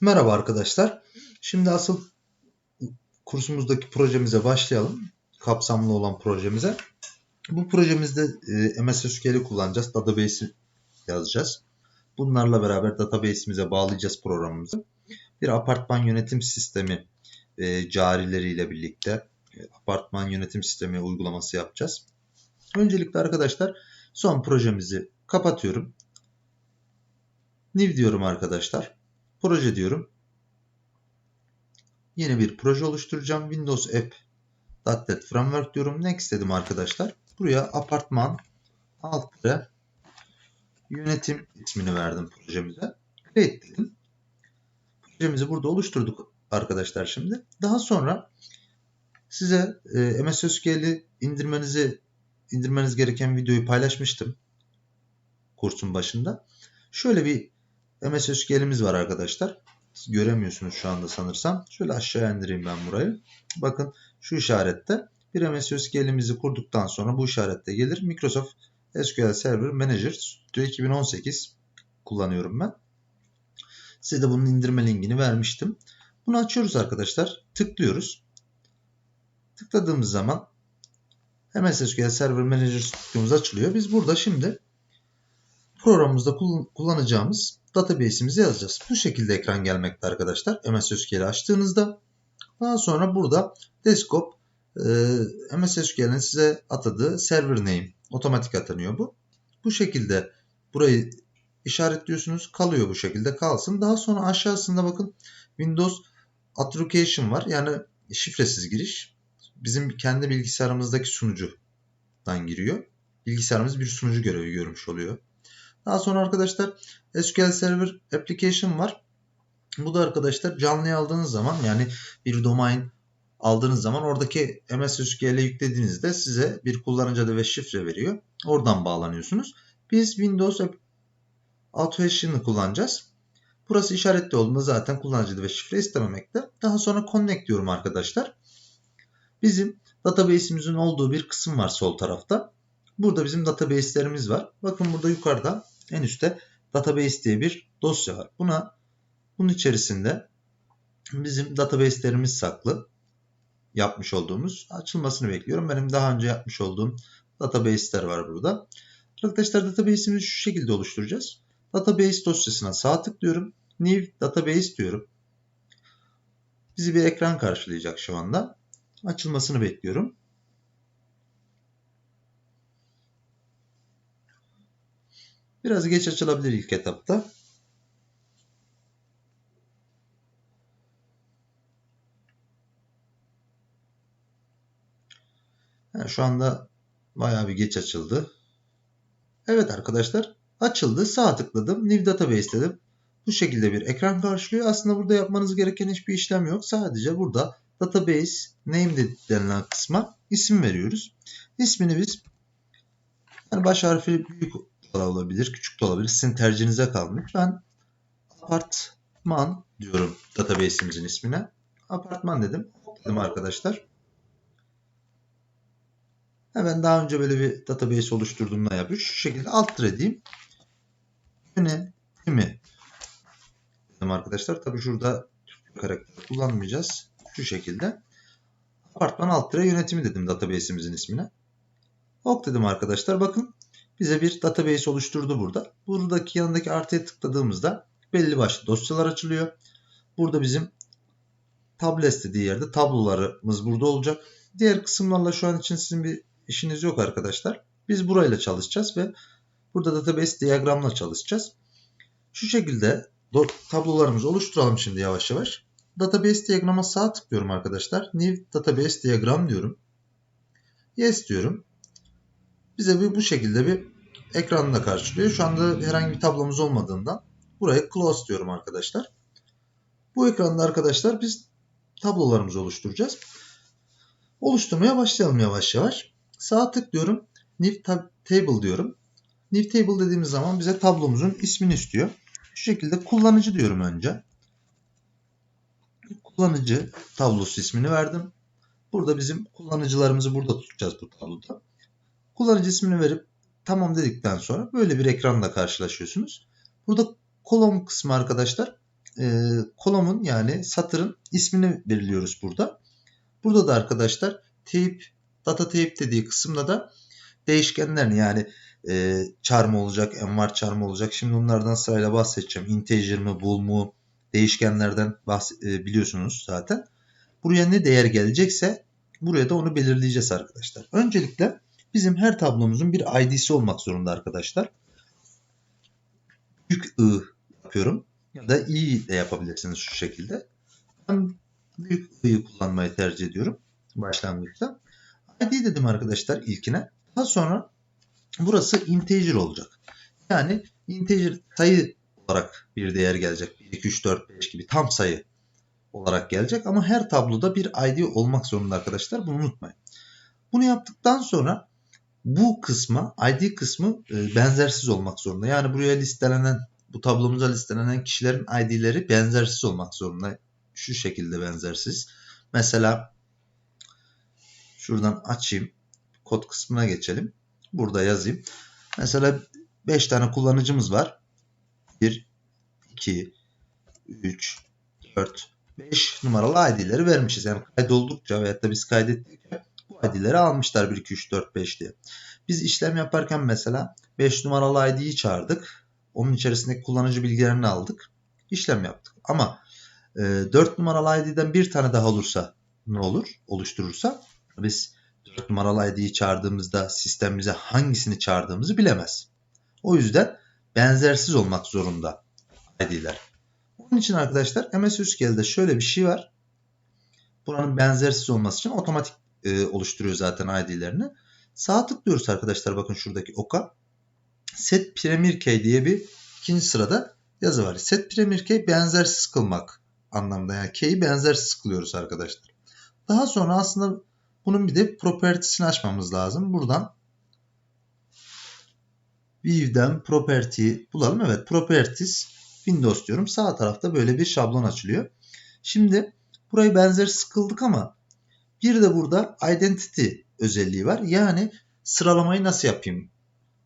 Merhaba arkadaşlar. Şimdi asıl kursumuzdaki projemize başlayalım. Kapsamlı olan projemize. Bu projemizde e, MS SQL'i kullanacağız. Database'i yazacağız. Bunlarla beraber database'imize bağlayacağız programımızı. Bir apartman yönetim sistemi e, carileriyle birlikte e, apartman yönetim sistemi uygulaması yapacağız. Öncelikle arkadaşlar son projemizi kapatıyorum. New diyorum arkadaşlar. Proje diyorum. Yeni bir proje oluşturacağım. Windows App .NET Framework diyorum. Next dedim arkadaşlar. Buraya apartman alt yönetim ismini verdim projemize. Create dedim. Projemizi burada oluşturduk arkadaşlar şimdi. Daha sonra size e, MS SQL'i indirmenizi indirmeniz gereken videoyu paylaşmıştım kursun başında. Şöyle bir MS SQL'imiz var arkadaşlar. Siz göremiyorsunuz şu anda sanırsam. Şöyle aşağı indireyim ben burayı. Bakın şu işarette bir MS SQL'imizi kurduktan sonra bu işarette gelir. Microsoft SQL Server Manager Studio 2018 kullanıyorum ben. Size de bunun indirme linkini vermiştim. Bunu açıyoruz arkadaşlar. Tıklıyoruz. Tıkladığımız zaman MS SQL Server Manager stüdyomuz açılıyor. Biz burada şimdi programımızda kullanacağımız database'imizi yazacağız. Bu şekilde ekran gelmekte arkadaşlar. MS SQL'i açtığınızda daha sonra burada desktop MS SQL'in size atadığı server name otomatik atanıyor bu. Bu şekilde burayı işaretliyorsunuz. Kalıyor bu şekilde kalsın. Daha sonra aşağısında bakın Windows Authentication var. Yani şifresiz giriş. Bizim kendi bilgisayarımızdaki sunucudan giriyor. Bilgisayarımız bir sunucu görevi görmüş oluyor. Daha sonra arkadaşlar SQL Server Application var. Bu da arkadaşlar canlıya aldığınız zaman yani bir domain aldığınız zaman oradaki MS SQL'e yüklediğinizde size bir kullanıcı adı ve şifre veriyor. Oradan bağlanıyorsunuz. Biz Windows Authentication'ı kullanacağız. Burası işaretli olduğunda zaten kullanıcı adı ve şifre istememekte. Daha sonra connect diyorum arkadaşlar. Bizim database'imizin olduğu bir kısım var sol tarafta. Burada bizim database'lerimiz var. Bakın burada yukarıda en üstte database diye bir dosya var. Buna bunun içerisinde bizim database'lerimiz saklı. Yapmış olduğumuz açılmasını bekliyorum. Benim daha önce yapmış olduğum database'ler var burada. Arkadaşlar database'imizi şu şekilde oluşturacağız. Database dosyasına sağ tıklıyorum. New Database diyorum. Bizi bir ekran karşılayacak şu anda. Açılmasını bekliyorum. Biraz geç açılabilir ilk etapta. Yani şu anda bayağı bir geç açıldı. Evet arkadaşlar açıldı. Sağ tıkladım. New Database dedim. Bu şekilde bir ekran karşılıyor. Aslında burada yapmanız gereken hiçbir işlem yok. Sadece burada database name denilen kısma isim veriyoruz. İsmini biz yani baş harfi büyük da olabilir, küçük de olabilir. Sizin tercihinize kalmış. Ben apartman diyorum database'imizin ismine. Apartman dedim. Dedim arkadaşlar. Hemen daha önce böyle bir database oluşturduğumda yapıyor. Şu şekilde alt diyeyim. Yönetimi dedim arkadaşlar. Tabi şurada karakter kullanmayacağız. Şu şekilde. Apartman alt yönetimi dedim database'imizin ismine. Ok dedim arkadaşlar. Bakın bize bir database oluşturdu burada. Buradaki yanındaki artıya tıkladığımızda belli başlı dosyalar açılıyor. Burada bizim tables dediği yerde tablolarımız burada olacak. Diğer kısımlarla şu an için sizin bir işiniz yok arkadaşlar. Biz burayla çalışacağız ve burada database diyagramla çalışacağız. Şu şekilde tablolarımızı oluşturalım şimdi yavaş yavaş. Database diyagram'a sağ tıklıyorum arkadaşlar. New Database Diagram diyorum. Yes diyorum bize bu şekilde bir ekranla karşılıyor. Şu anda herhangi bir tablomuz olmadığından buraya close diyorum arkadaşlar. Bu ekranda arkadaşlar biz tablolarımızı oluşturacağız. Oluşturmaya başlayalım yavaş yavaş. Sağ tıklıyorum. New Table diyorum. New Table dediğimiz zaman bize tablomuzun ismini istiyor. Şu şekilde kullanıcı diyorum önce. Kullanıcı tablosu ismini verdim. Burada bizim kullanıcılarımızı burada tutacağız bu tabloda. Kullanıcı ismini verip tamam dedikten sonra böyle bir ekranla karşılaşıyorsunuz. Burada kolon kısmı arkadaşlar e, kolomun yani satırın ismini belirliyoruz burada. Burada da arkadaşlar teyip data teyip dediği kısımda da değişkenlerini yani e, char mı olacak, envar char mı olacak. Şimdi onlardan sırayla bahsedeceğim. Integer mi, bool mu değişkenlerden e, biliyorsunuz zaten. Buraya ne değer gelecekse buraya da onu belirleyeceğiz arkadaşlar. Öncelikle bizim her tablomuzun bir ID'si olmak zorunda arkadaşlar. Büyük I yapıyorum ya da i de yapabilirsiniz şu şekilde. Ben büyük i'yi kullanmayı tercih ediyorum başlangıçta. ID dedim arkadaşlar ilkine. Daha sonra burası integer olacak. Yani integer sayı olarak bir değer gelecek. 1, 2, 3, 4, 5 gibi tam sayı olarak gelecek. Ama her tabloda bir ID olmak zorunda arkadaşlar. Bunu unutmayın. Bunu yaptıktan sonra bu kısma ID kısmı e, benzersiz olmak zorunda. Yani buraya listelenen bu tablomuza listelenen kişilerin ID'leri benzersiz olmak zorunda. Şu şekilde benzersiz. Mesela şuradan açayım. Kod kısmına geçelim. Burada yazayım. Mesela 5 tane kullanıcımız var. 1, 2, 3, 4, 5 numaralı ID'leri vermişiz. Yani kaydoldukça veyahut da biz kaydettikçe bu ID'leri almışlar 1, 2, 3, 4, 5 diye. Biz işlem yaparken mesela 5 numaralı ID'yi çağırdık. Onun içerisindeki kullanıcı bilgilerini aldık. İşlem yaptık. Ama e, 4 numaralı ID'den bir tane daha olursa ne olur? Oluşturursa biz 4 numaralı ID'yi çağırdığımızda sistem bize hangisini çağırdığımızı bilemez. O yüzden benzersiz olmak zorunda ID'ler. Onun için arkadaşlar MS SQL'de şöyle bir şey var. Buranın benzersiz olması için otomatik e, oluşturuyor zaten ID'lerini. Sağ tıklıyoruz arkadaşlar bakın şuradaki oka. Set premier key diye bir ikinci sırada yazı var. Set premier key benzersiz kılmak anlamda. Yani key'i benzersiz kılıyoruz arkadaşlar. Daha sonra aslında bunun bir de properties'ini açmamız lazım. Buradan View'den property bulalım. Evet properties Windows diyorum. Sağ tarafta böyle bir şablon açılıyor. Şimdi burayı benzersiz kıldık ama bir de burada identity özelliği var. Yani sıralamayı nasıl yapayım?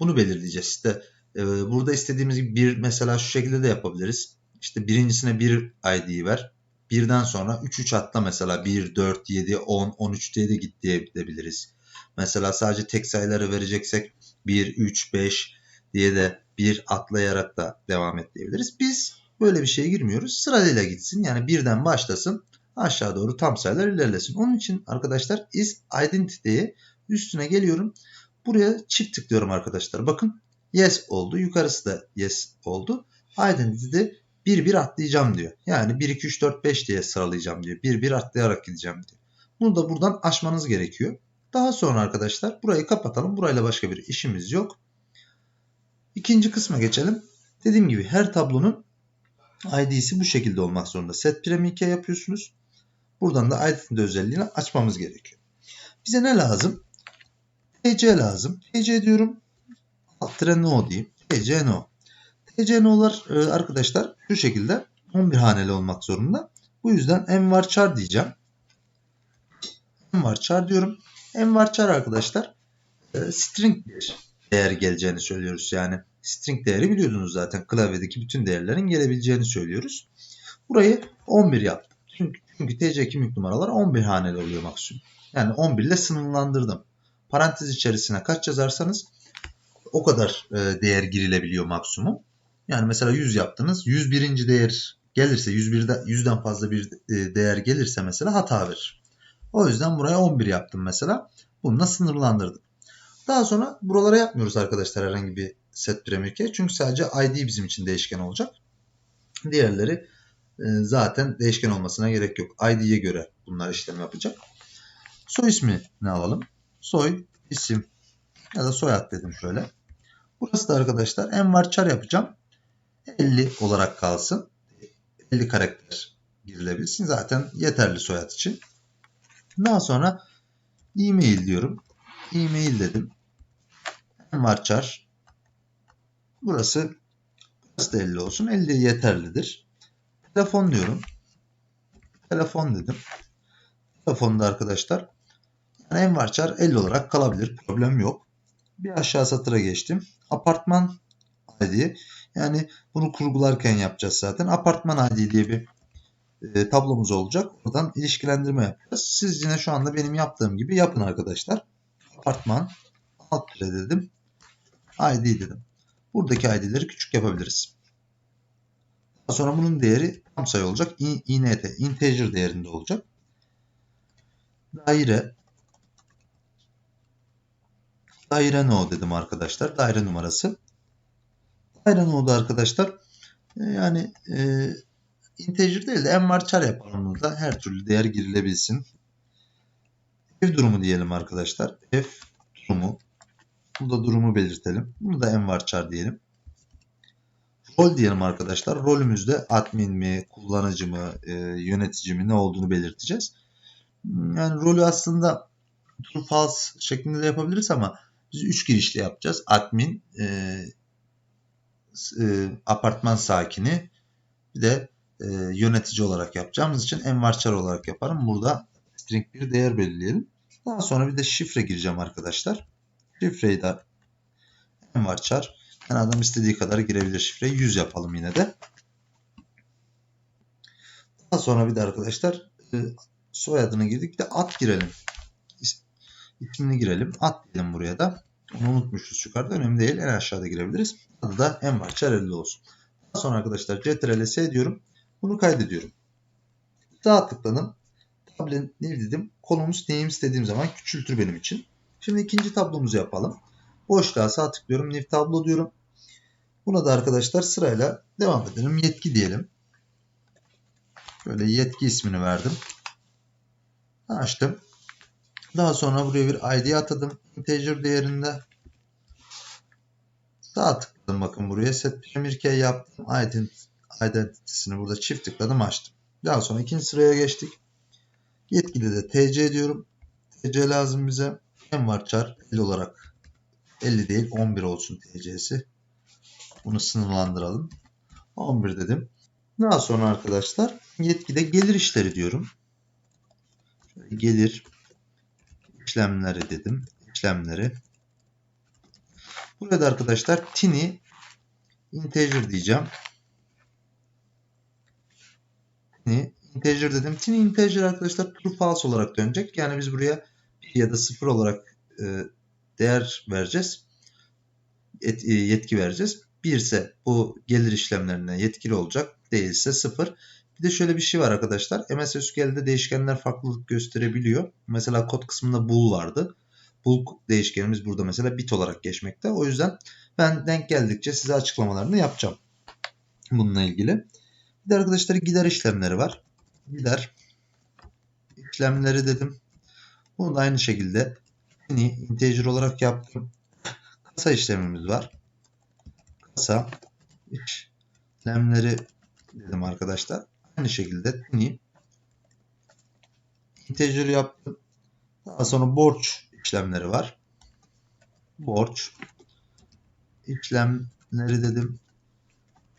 Bunu belirleyeceğiz. İşte e, burada istediğimiz gibi bir mesela şu şekilde de yapabiliriz. İşte birincisine bir ID ver. Birden sonra 3 3 atla mesela 1 4 7 10 13 diye de git diyebiliriz. Mesela sadece tek sayıları vereceksek 1 3 5 diye de bir atlayarak da devam et diyebiliriz. Biz böyle bir şeye girmiyoruz. Sırayla gitsin. Yani birden başlasın. Aşağı doğru tam sayılar ilerlesin. Onun için arkadaşlar is identity'ye üstüne geliyorum. Buraya çift tıklıyorum arkadaşlar. Bakın yes oldu. Yukarısı da yes oldu. Identity'de bir bir atlayacağım diyor. Yani 1, 2, 3, 4, 5 diye sıralayacağım diyor. Bir bir atlayarak gideceğim diyor. Bunu da buradan aşmanız gerekiyor. Daha sonra arkadaşlar burayı kapatalım. Burayla başka bir işimiz yok. İkinci kısma geçelim. Dediğim gibi her tablonun ID'si bu şekilde olmak zorunda. Set premium yapıyorsunuz. Buradan da identity özelliğini açmamız gerekiyor. Bize ne lazım? TC lazım. TC diyorum. Alt no diyeyim. TC no. TC no'lar e, arkadaşlar şu şekilde 11 haneli olmak zorunda. Bu yüzden envarchar diyeceğim. Envarchar diyorum. Envarchar arkadaşlar e, string bir değer geleceğini söylüyoruz. Yani string değeri biliyordunuz zaten. Klavyedeki bütün değerlerin gelebileceğini söylüyoruz. Burayı 11 yaptım. Çünkü, TC kimlik numaralar 11 haneli oluyor maksimum. Yani 11 ile sınırlandırdım. Parantez içerisine kaç yazarsanız o kadar e, değer girilebiliyor maksimum. Yani mesela 100 yaptınız. 101. değer gelirse 101'de 100'den fazla bir e, değer gelirse mesela hata verir. O yüzden buraya 11 yaptım mesela. Bununla sınırlandırdım. Daha sonra buralara yapmıyoruz arkadaşlar herhangi bir set premier key. Çünkü sadece ID bizim için değişken olacak. Diğerleri zaten değişken olmasına gerek yok. ID'ye göre bunlar işlem yapacak. Soy ismi ne alalım? Soy, isim ya da soyad dedim şöyle. Burası da arkadaşlar envarchar yapacağım. 50 olarak kalsın. 50 karakter girilebilsin. Zaten yeterli soyad için. Daha sonra e-mail diyorum. E-mail dedim. Envarchar. Burası burası da 50 olsun. 50 yeterlidir. Telefon diyorum. Telefon dedim. Telefonda arkadaşlar yani envarchar 50 olarak kalabilir. Problem yok. Bir aşağı satıra geçtim. Apartman ID. Yani bunu kurgularken yapacağız zaten. Apartman ID diye bir e, tablomuz olacak. Oradan ilişkilendirme yapacağız. Siz yine şu anda benim yaptığım gibi yapın arkadaşlar. Apartman alt dedim. ID dedim. Buradaki ID'leri küçük yapabiliriz. Daha sonra bunun değeri tam sayı olacak. In- int, integer değerinde olacak. Daire daire no dedim arkadaşlar. Daire numarası. Daire no'da arkadaşlar e, yani e, integer değil de envarchar yapalım burada. Her türlü değer girilebilsin. Ev durumu diyelim arkadaşlar. Ev durumu. Burada durumu belirtelim. Bunu da envarchar diyelim. Rol diyelim arkadaşlar. Rolümüzde admin mi, kullanıcı mı, e, yönetici mi ne olduğunu belirteceğiz. Yani rolü aslında true false şeklinde de yapabiliriz ama biz 3 girişli yapacağız. Admin, e, e, apartman sakini bir de e, yönetici olarak yapacağımız için envarchar olarak yaparım. Burada string bir değer belirleyelim. Daha sonra bir de şifre gireceğim arkadaşlar. Şifreyi de envarchar. Yani adam istediği kadar girebilir şifreyi. 100 yapalım yine de. Daha sonra bir de arkadaşlar e, soyadını girdik. De at girelim. İs- İsmini girelim. At diyelim buraya da. Onu unutmuşuz yukarıda. Önemli değil. En aşağıda girebiliriz. Adı da envarchar 50 olsun. Daha sonra arkadaşlar ctrl s diyorum. Bunu kaydediyorum. Sağ tıkladım. Tablet ne dedim? Columns name istediğim zaman küçültür benim için. Şimdi ikinci tablomuzu yapalım. Boşluğa sağ tıklıyorum. New tablo diyorum. Buna da arkadaşlar sırayla devam edelim. Yetki diyelim. Böyle yetki ismini verdim. Açtım. Daha sonra buraya bir ID atadım. Integer değerinde. Sağ tıkladım bakın buraya. Set premier yaptım. Ident- Identity'sini burada çift tıkladım açtım. Daha sonra ikinci sıraya geçtik. Yetkili de TC diyorum. TC lazım bize. Envarchar 50 olarak 50 değil 11 olsun TC'si. Bunu sınırlandıralım. 11 dedim. Daha sonra arkadaşlar yetkide gelir işleri diyorum. Şöyle gelir işlemleri dedim. İşlemleri. Burada arkadaşlar tini integer diyeceğim. Tini integer dedim. Tini integer arkadaşlar true false olarak dönecek. Yani biz buraya 1 ya da 0 olarak e, değer vereceğiz. E, yetki vereceğiz. 1 ise bu gelir işlemlerine yetkili olacak. Değilse 0. Bir de şöyle bir şey var arkadaşlar. MS SQL'de değişkenler farklılık gösterebiliyor. Mesela kod kısmında bool vardı. Bool değişkenimiz burada mesela bit olarak geçmekte. O yüzden ben denk geldikçe size açıklamalarını yapacağım. Bununla ilgili. Bir de arkadaşlar gider işlemleri var. Gider işlemleri dedim. Bunu da aynı şekilde integer olarak yaptım. Kasa işlemimiz var. Kasa işlemleri dedim arkadaşlar. Aynı şekilde tini integer yaptım. Daha sonra borç işlemleri var. Borç işlemleri dedim.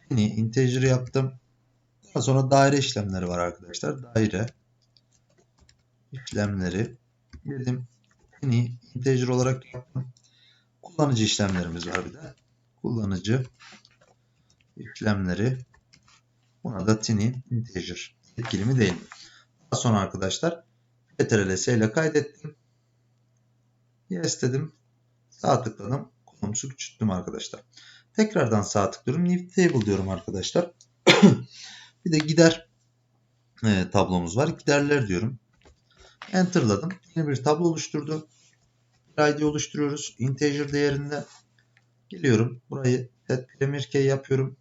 Tini integer yaptım. Daha sonra daire işlemleri var arkadaşlar. Daire işlemleri dedim. Tini integer olarak yaptım. Kullanıcı işlemlerimiz var bir de. Kullanıcı işlemleri Buna da tini integer. Etkili mi değil mi? Daha sonra arkadaşlar ctrl ile kaydettim. Yes dedim. Sağ tıkladım. Konumuzu küçülttüm arkadaşlar. Tekrardan sağ tıklıyorum. New table diyorum arkadaşlar. bir de gider e, tablomuz var. Giderler diyorum. Enter'ladım. Yeni bir tablo oluşturdu. ID oluşturuyoruz. Integer değerinde. Geliyorum. Burayı set premier key yapıyorum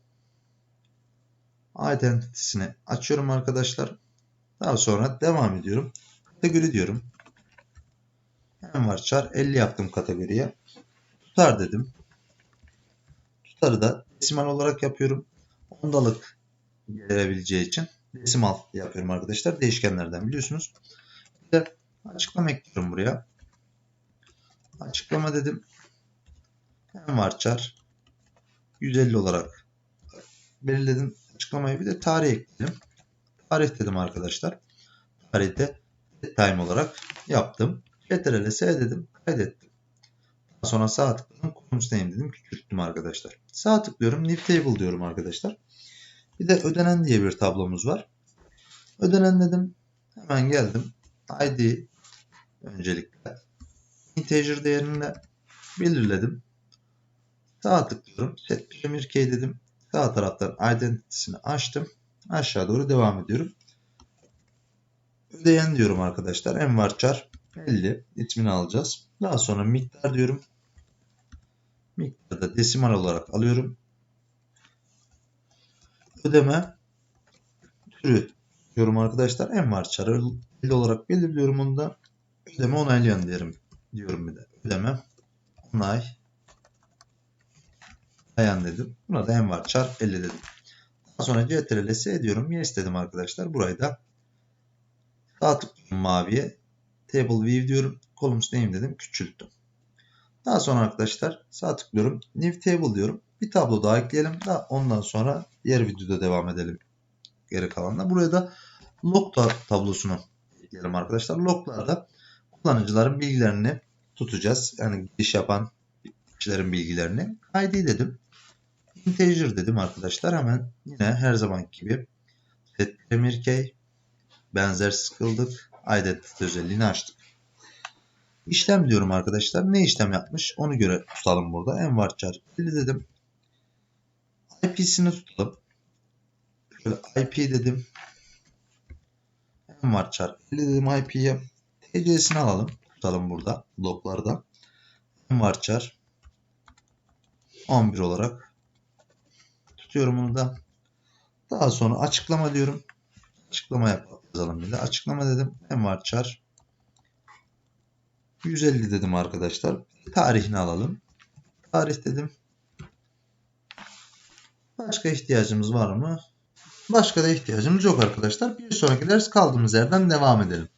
identity'sini açıyorum arkadaşlar. Daha sonra devam ediyorum. Kategori diyorum. Envarchar 50 yaptım kategoriye. Tutar dedim. Tutarı da desimal olarak yapıyorum. Ondalık gelebileceği için desimal yapıyorum arkadaşlar. Değişkenlerden biliyorsunuz. Bir de açıklama ekliyorum buraya. Açıklama dedim. Envarchar 150 olarak belirledim açıklamayı bir de tarih ekledim. Tarih dedim arkadaşlar. Tarihte time olarak yaptım. Ctrl S dedim. Kaydettim. Daha sonra sağ tıkladım. Columns name dedim. Küçülttüm arkadaşlar. Sağ tıklıyorum. New table diyorum arkadaşlar. Bir de ödenen diye bir tablomuz var. Ödenen dedim. Hemen geldim. ID öncelikle integer değerini belirledim. Sağ tıklıyorum. Set primary key dedim. Sağ taraftan identity'sini açtım. Aşağı doğru devam ediyorum. Ödeyen diyorum arkadaşlar. Envarchar 50 ismini alacağız. Daha sonra miktar diyorum. Miktarı da desimal olarak alıyorum. Ödeme türü diyorum arkadaşlar. Envarchar 50 olarak belirliyorum onu da. Ödeme onaylayan diyelim. Diyorum bir de. Ödeme onay Dayan dedim. Buna da envarchar 50 dedim. Daha sonra ctrl s diyorum. Yes dedim arkadaşlar. Burayı da sağ tıklıyorum maviye. Table view diyorum. Columns name dedim. Küçülttüm. Daha sonra arkadaşlar sağ tıklıyorum. New table diyorum. Bir tablo daha ekleyelim. Daha ondan sonra diğer videoda devam edelim. Geri kalanla. Buraya da log tablosunu ekleyelim arkadaşlar. Loglarda kullanıcıların bilgilerini tutacağız. Yani giriş yapan kişilerin bilgilerini. ID dedim. Integer dedim arkadaşlar. Hemen yine her zaman gibi set primary key benzersiz kıldık. Identity özelliğini açtık. İşlem diyorum arkadaşlar. Ne işlem yapmış onu göre tutalım burada. Envarchar 50 dedim. IP'sini tutalım. Şöyle IP dedim. Envarchar 50 dedim IP'ye. TC'sini alalım. Tutalım burada loglarda. Envarchar 11 olarak tutuyorum bunu da. Daha sonra açıklama diyorum. Açıklama yapalım bir de. Açıklama dedim. Envarchar 150 dedim arkadaşlar. Tarihini alalım. Tarih dedim. Başka ihtiyacımız var mı? Başka da ihtiyacımız yok arkadaşlar. Bir sonraki ders kaldığımız yerden devam edelim.